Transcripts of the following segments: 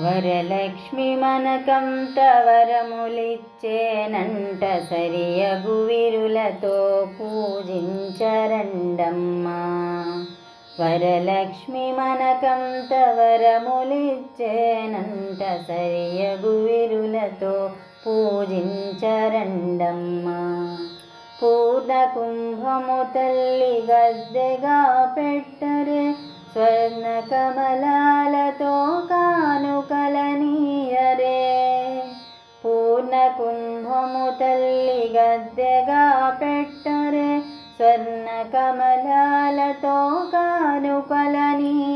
వరలక్ష్మి మనకంత వరములిచ్చేనంట సరియగు విరులతో పూజించరండమ్మా. వరలక్ష్మి మనకంత వరములిచ్చేనంట సరియగు విరులతో పూజించరండమ్మా. పూర్ణ కుంభము తల్లి గద్దెగా పెట్టరే స్వర్ణ కమలా కుంభము తల్లి గద్దెగా పెట్టరే స్వర్ణ కమలాలతో కానుకలనీయరే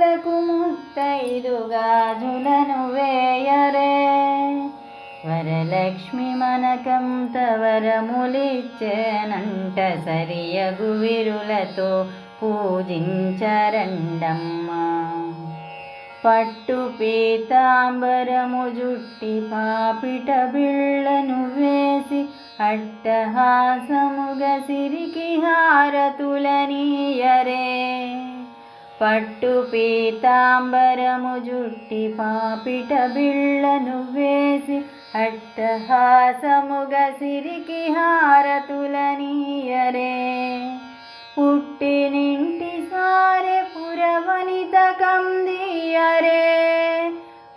కరములకు ముత్తైదుగా జులను వేయరే. వరలక్ష్మి మనకంత వరములిచ్చేనంట సరియగు విరులతో పూజించరండమ్మా. పట్టు పీతాంబరము జుట్టి పాపిట బిళ్ళను వేసి అట్టహాసముగ సిరికి హారతులనీయరే. పట్టు పీతాంబరము జుట్టి పాపిట బిళ్ళను వేసి అట్టహాసముగ సిరికి హారతులనీయరే. పుట్టినింటి సారే పురవనిత కందియరే.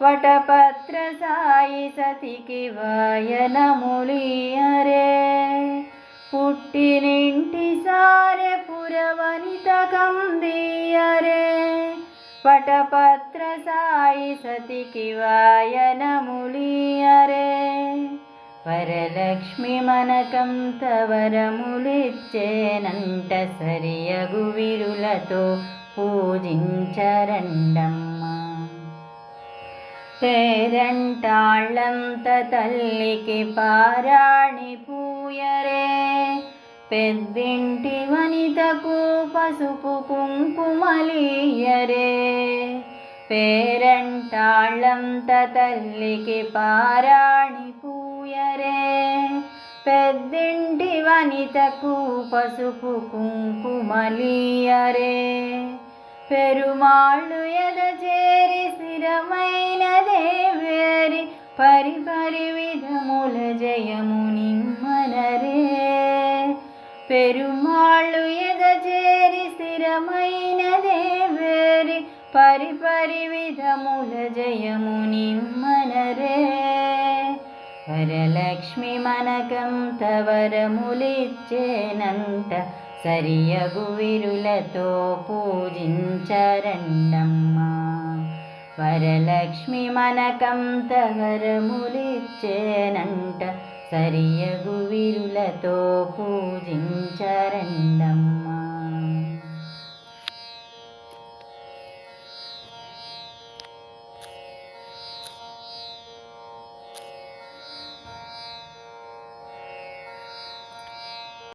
వటపత్ర సాయి సతికి వాయనములియరే. పుట్టినింటి సారే పురవనిత కందియరే పటపత్ర సాయి సతికి వాయనములియరే. వరలక్ష్మి మనకంత తవరములిచ్చేనంట సరియగు విరులతో పూజించరండమ్మ. పేరంటాళ్ళంత తల్లికి పారాణి పూయరే. పెద్దింటి వనితకు పసుపు కుంకుమలీయరే పేరంటాళ్ళంత తల్లికి పారాణి పూయరే. పెద్దింటి వనితకు పసుపు కుంకుమలీయరే పెరుమాళ్ళు ఎదచేరి స్థిరమైన దేవేరి పరిపరి పరి విధముల పెరుమాళ్ళు ఎదచేరి స్థిరమైన దేవేరి పరిపరి విధముల జయము నిమ్మనరే. వరలక్ష్మి మనకంత వరములిచ్చేనంట సరియగు విరులతో పూజించరండమ్మా. వరలక్ష్మి మనకంత వరములిచ్చేనంట సరియగు విరులతో పూజించరండమ్మా